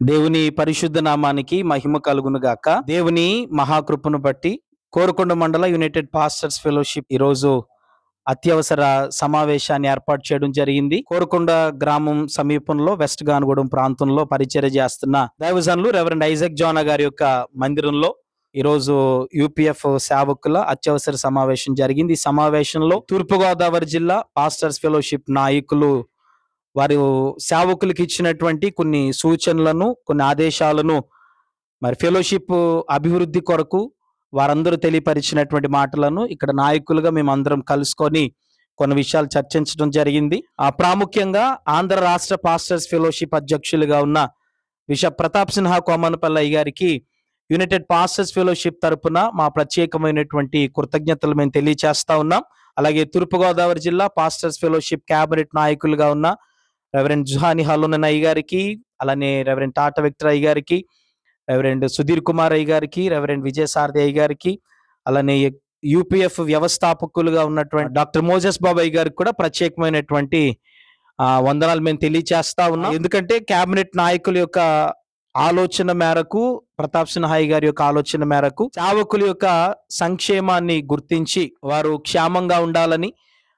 దేవుని పరిశుద్ధ నామానికి మహిమ కలుగును గాక దేవుని మహాకృపను బట్టి కోరుకొండ మండల యునైటెడ్ పాస్టర్స్ ఫెలోషిప్ ఈరోజు అత్యవసర సమావేశాన్ని ఏర్పాటు చేయడం జరిగింది. కోరుకొండ గ్రామం సమీపంలో వెస్ట్ గానుగూడెం ప్రాంతంలో పరిచర్య చేస్తున్న దైవజనులు రెవరెండ్ ఐజక్ జోనా గారి యొక్క మందిరంలో ఈరోజు యూపీఎఫ్ సేవకుల అత్యవసర సమావేశం జరిగింది. ఈ సమావేశంలో తూర్పుగోదావరి జిల్లా పాస్టర్స్ ఫెలోషిప్ నాయకులు వారు సేవకులకు ఇచ్చినటువంటి కొన్ని సూచనలను కొన్ని ఆదేశాలను మరి ఫెలోషిప్ అభివృద్ధి కొరకు వారందరూ తెలియపరిచినటువంటి మాటలను ఇక్కడ నాయకులుగా మేము అందరం కలుసుకొని కొన్ని విషయాలు చర్చించడం జరిగింది. ఆ ప్రాముఖ్యంగా ఆంధ్ర రాష్ట్ర పాస్టర్స్ ఫెలోషిప్ అధ్యక్షులుగా ఉన్న విష ప్రతాప్ సిన్హా కోమనపల్లయ్య గారికి యునైటెడ్ పాస్టర్స్ ఫెలోషిప్ తరపున మా ప్రత్యేకమైనటువంటి కృతజ్ఞతలు మేము తెలియచేస్తా ఉన్నాం. అలాగే తూర్పుగోదావరి జిల్లా పాస్టర్స్ ఫెలోషిప్ క్యాబినెట్ నాయకులుగా ఉన్న రెవరెండ్ జుహాని హలోనన్ అయ్య గారికి అలానే రెవరెండ్ టాటా విక్టర్ అయ్య గారికి రెవరెండ్ సుధీర్ కుమార్ అయ్య గారికి రెవరెండ్ విజయసారథి అయ్య గారికి అలానే యూపీఎఫ్ వ్యవస్థాపకులుగా ఉన్నటువంటి డాక్టర్ మోజస్ బాబాయ్ గారికి కూడా ప్రత్యేకమైనటువంటి ఆ, వందనాలు మేము తెలియచేస్తా ఉన్నాం. ఎందుకంటే కేబినెట్ నాయకుల యొక్క ఆలోచన మేరకు ప్రతాప్ సిన్హాయి గారి యొక్క ఆలోచన మేరకు సేవకుల యొక్క సంక్షేమాన్ని గుర్తించి వారు క్షేమంగా ఉండాలని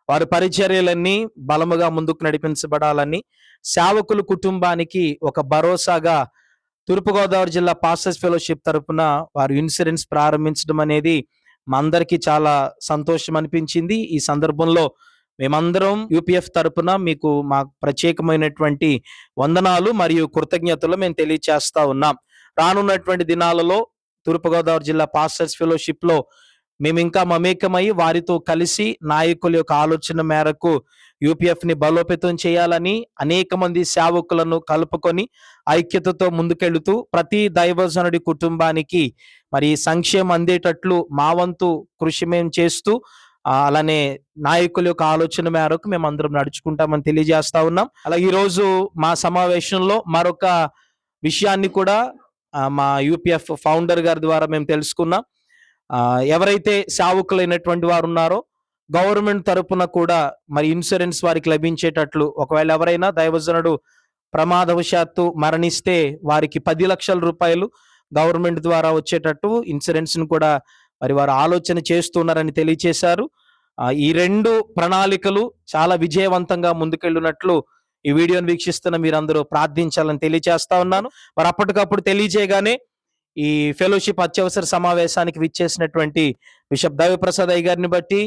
వారి పరిచర్యలన్నీ బలముగా ముందుకు నడిపించబడాలని సేవకులు కుటుంబానికి ఒక భరోసాగా తూర్పుగోదావరి జిల్లా పాస్టర్స్ ఫెలోషిప్ తరపున వారు ఇన్సూరెన్స్ ప్రారంభించడం అనేది మా అందరికీ చాలా సంతోషం అనిపించింది. ఈ సందర్భంలో మేమందరం యూపీఎఫ్ తరపున మీకు మా ప్రత్యేకమైనటువంటి వందనాలు మరియు కృతజ్ఞతలు మేము తెలియచేస్తా ఉన్నాం. రానున్నటువంటి దినాలలో తూర్పుగోదావరి జిల్లా పాస్టర్స్ ఫెలోషిప్లో మేము ఇంకా మమేకమై వారితో కలిసి నాయకుల యొక్క ఆలోచన మేరకు యూపీఎఫ్ని బలోపేతం చేయాలని అనేక మంది సేవకులను కలుపుకొని ఐక్యతతో ముందుకెళ్తూ ప్రతి దైవజనుడి కుటుంబానికి మరి సంక్షేమం అందేటట్లు మా వంతు కృషి మేము చేస్తూ అలానే నాయకుల యొక్క ఆలోచన మేరకు మేము అందరం నడుచుకుంటామని తెలియజేస్తా ఉన్నాం. అలా ఈరోజు మా సమావేశంలో మరొక విషయాన్ని కూడా మా యూపీఎఫ్ ఫౌండర్ గారి ద్వారా మేము తెలుసుకున్నాం. ఎవరైతే సావుకులైనటువంటి వారు ఉన్నారో గవర్నమెంట్ తరపున కూడా మరి ఇన్సూరెన్స్ వారికి లభించేటట్లు ఒకవేళ ఎవరైనా దైవజనుడు ప్రమాదవశాత్తు మరణిస్తే వారికి పది లక్షల రూపాయలు గవర్నమెంట్ ద్వారా వచ్చేటట్టు ఇన్సూరెన్స్ను కూడా మరి వారు ఆలోచన చేస్తున్నారని తెలియచేశారు. ఈ రెండు ప్రణాళికలు చాలా విజయవంతంగా ముందుకెళ్ళినట్లు ఈ వీడియోను వీక్షిస్తున్న మీరందరూ ప్రార్థించాలని తెలియచేస్తా ఉన్నాను. మరి అప్పటికప్పుడు తెలియజేయగానే ఈ ఫెలోషిప్ అత్యవసర సమావేశానికి విచ్చేసినటువంటి బిషప్ దైవప్రసాద్ అయ్య గారిని బట్టి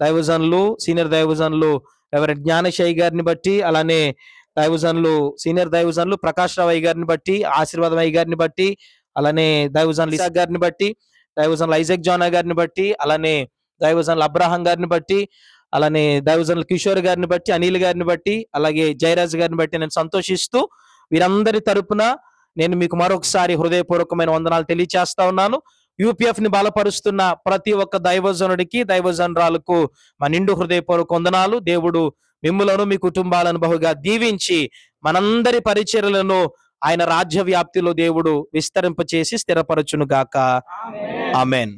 దైవజనులు సీనియర్ దైవజనులు ఎవరి జ్ఞానశయ్య గారిని బట్టి అలానే దైవజనులు సీనియర్ దైవజనులు ప్రకాష్ రావు అయ్య గారిని బట్టి ఆశీర్వాదం అయ్య గారిని బట్టి అలానే దైవజనులు ఇసాక్ గారిని బట్టి దైవజనులు ఐజక్ జానా గారిని బట్టి అలానే దైవజనులు అబ్రహాం గారిని బట్టి అలానే దైవజనులు కిషోర్ గారిని బట్టి అనిల్ గారిని బట్టి అలాగే జయరాజ్ గారిని బట్టి నేను సంతోషిస్తూ వీరందరి తరపున నేను మీకు మరొకసారి హృదయపూర్వకమైన వందనాలు తెలియచేస్తా ఉన్నాను. యూపీఎఫ్ని బలపరుస్తున్న ప్రతి ఒక్క దైవజనుడికి దైవజనరాలకు మా నిండు హృదయపూర్వక వందనాలు. దేవుడు మిమ్ములను మీ కుటుంబాలను బహుగా దీవించి మనందరి పరిచర్యలను ఆయన రాజ్య వ్యాప్తిలో దేవుడు విస్తరింపచేసి స్థిరపరచును గాక ఆమెన్.